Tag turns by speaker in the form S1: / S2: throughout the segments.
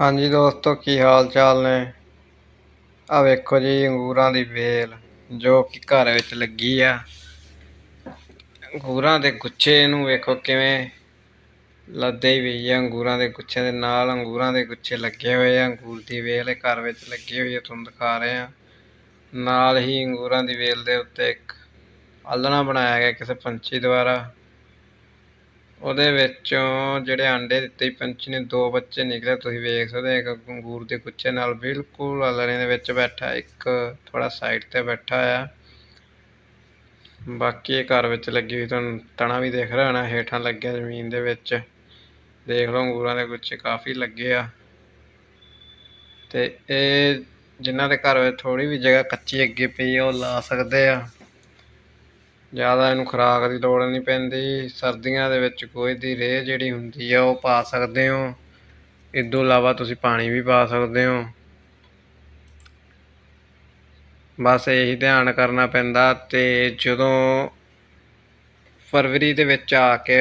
S1: ਹਾਂਜੀ ਦੋਸਤੋ, ਕੀ ਹਾਲ ਚਾਲ ਨੇ? ਆ ਵੇਖੋ ਜੀ, ਅੰਗੂਰਾਂ ਦੀ ਵੇਲ ਜੋ ਕਿ ਘਰ ਵਿੱਚ ਲੱਗੀ ਆ। ਅੰਗੂਰਾਂ ਦੇ ਗੁੱਛੇ ਨੂੰ ਵੇਖੋ ਕਿਵੇਂ ਲੱਦੇ ਹੀ ਪਈ ਆ। ਅੰਗੂਰਾਂ ਦੇ ਗੁੱਛੇ ਦੇ ਨਾਲ ਅੰਗੂਰਾਂ ਦੇ ਗੁੱਛੇ ਲੱਗੇ ਹੋਏ ਆ। ਅੰਗੂਰ ਦੀ ਵੇਲ ਘਰ ਵਿੱਚ ਲੱਗੀ ਹੋਈ ਹੈ ਤੁਹਾਨੂੰ ਦਿਖਾ ਰਹੇ ਆ। ਨਾਲ ਹੀ ਅੰਗੂਰਾਂ ਦੀ ਵੇਲ ਦੇ ਉੱਤੇ ਇੱਕ ਆਲਣਾ ਬਣਾਇਆ ਗਿਆ ਕਿਸੇ ਪੰਛੀ ਦੁਆਰਾ। ਉਹਦੇ ਵਿੱਚੋਂ ਜਿਹੜੇ ਆਂਡੇ ਦਿੱਤੇ ਪੰਛੀ ਨੇ, ਦੋ ਬੱਚੇ ਨਿਕਲੇ, ਤੁਸੀਂ ਵੇਖ ਸਕਦੇ ਹੋ, ਇੱਕ ਅੰਗੂਰ ਦੇ ਗੁੱਛੇ ਨਾਲ ਬਿਲਕੁਲ ਆਲਣੇ ਦੇ ਵਿੱਚ ਬੈਠਾ, ਇੱਕ ਥੋੜਾ ਸਾਈਡ ਤੇ ਬੈਠਾ ਆ ਬਾਕੀ ਇਹ ਘਰ ਵਿੱਚ ਲੱਗੀ ਹੋਈ, ਤੁਹਾਨੂੰ ਤਣਾ ਵੀ ਦੇਖ ਰਿਹਾ ਹੋਣਾ, ਹੇਠਾਂ ਲੱਗਿਆ ਜ਼ਮੀਨ ਦੇ ਵਿੱਚ। ਦੇਖ ਲਓ, ਅੰਗੂਰਾਂ ਦੇ ਗੁੱਛੇ ਕਾਫੀ ਲੱਗੇ ਆ। ਤੇ ਇਹ ਜਿਨ੍ਹਾਂ ਦੇ ਘਰ ਵਿੱਚ ਥੋੜੀ ਵੀ ਜਗ੍ਹਾ ਕੱਚੀ ਅੱਗੇ ਪਈ ਆ, ਉਹ ਲਾ ਸਕਦੇ ਆ। ਜ਼ਿਆਦਾ ਇਹਨੂੰ ਖੁਰਾਕ ਦੀ ਲੋੜ ਨਹੀਂ ਪੈਂਦੀ। ਸਰਦੀਆਂ ਦੇ ਵਿੱਚ ਗੋਹੇ ਦੀ ਰੇਹ ਜਿਹੜੀ ਹੁੰਦੀ ਆ, ਉਹ ਪਾ ਸਕਦੇ ਹੋ। ਇਸ ਤੋਂ ਇਲਾਵਾ ਤੁਸੀਂ ਪਾਣੀ ਵੀ ਪਾ ਸਕਦੇ ਹੋ। ਬਸ ਇਹੀ ਧਿਆਨ ਕਰਨਾ ਪੈਂਦਾ ਤੇ ਜਦੋਂ ਫਰਵਰੀ ਦੇ ਵਿੱਚ ਆ ਕੇ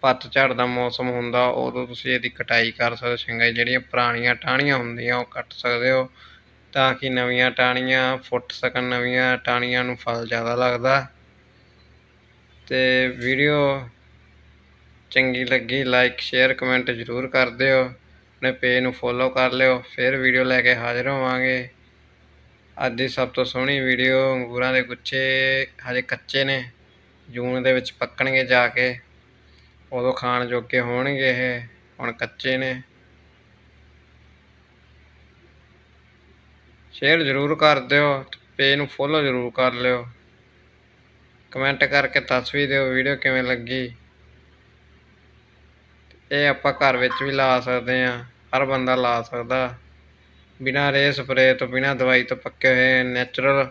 S1: ਪੱਤਝੜ ਦਾ ਮੌਸਮ ਹੁੰਦਾ, ਉਦੋਂ ਤੁਸੀਂ ਇਹਦੀ ਕਟਾਈ ਕਰ ਸਕਦੇ ਸਿੰਗਾਈ ਜਿਹੜੀਆਂ ਪੁਰਾਣੀਆਂ ਟਾਹਣੀਆਂ ਹੁੰਦੀਆਂ, ਉਹ ਕੱਟ ਸਕਦੇ ਹੋ। ਤਾਂ ਕਿ ਨਵੀਆਂ ਟਾਹਣੀਆਂ ਫੁੱਟ ਸਕਣ, ਨਵੀਆਂ ਟਾਹਣੀਆਂ ਨੂੰ ਫਲ ਜ਼ਿਆਦਾ ਲੱਗਦਾ। ਤੇ ਵੀਡੀਓ ਚੰਗੀ ਲੱਗੀ ਲਾਈਕ ਸ਼ੇਅਰ ਕਮੈਂਟ ਜ਼ਰੂਰ ਕਰ ਦਿਓ। ਆਪਣੇ ਪੇਜ ਨੂੰ ਫੋਲੋ ਕਰ ਲਿਓ। ਫਿਰ ਵੀਡੀਓ ਲੈ ਕੇ ਹਾਜ਼ਰ ਹੋਵਾਂਗੇ। ਅੱਜ ਦੀ ਸਭ ਤੋਂ ਸੋਹਣੀ ਵੀਡੀਓ ਅੰਗੂਰਾਂ ਦੇ ਗੁੱਛੇ ਹਜੇ ਕੱਚੇ ਨੇ। ਜੂਨ ਦੇ ਵਿੱਚ ਪੱਕਣਗੇ ਜਾ ਕੇ। ਉਦੋਂ ਖਾਣ ਜੋਗੇ ਹੋਣਗੇ ਇਹ। ਹੁਣ ਕੱਚੇ ਨੇ। ਸ਼ੇਅਰ ਜ਼ਰੂਰ ਕਰ ਦਿਓ। ਪੇਜ ਨੂੰ ਫੋਲੋ ਜ਼ਰੂਰ ਕਰ ਲਿਓ। ਕਮੈਂਟ ਕਰਕੇ ਦੱਸ ਵੀ ਦਿਓ ਵੀਡੀਓ ਕਿਵੇਂ ਲੱਗੀ। ਇਹ ਆਪਾਂ ਘਰ ਵਿੱਚ ਵੀ ਲਾ ਸਕਦੇ ਆ ਹਰ ਬੰਦਾ ਲਾ ਸਕਦਾ। ਬਿਨਾਂ ਰੇ ਸਪਰੇ ਤੋਂ, ਬਿਨਾਂ ਦਵਾਈ ਤੋਂ ਪੱਕੇ ਹੋਏ ਨੈਚੁਰਲ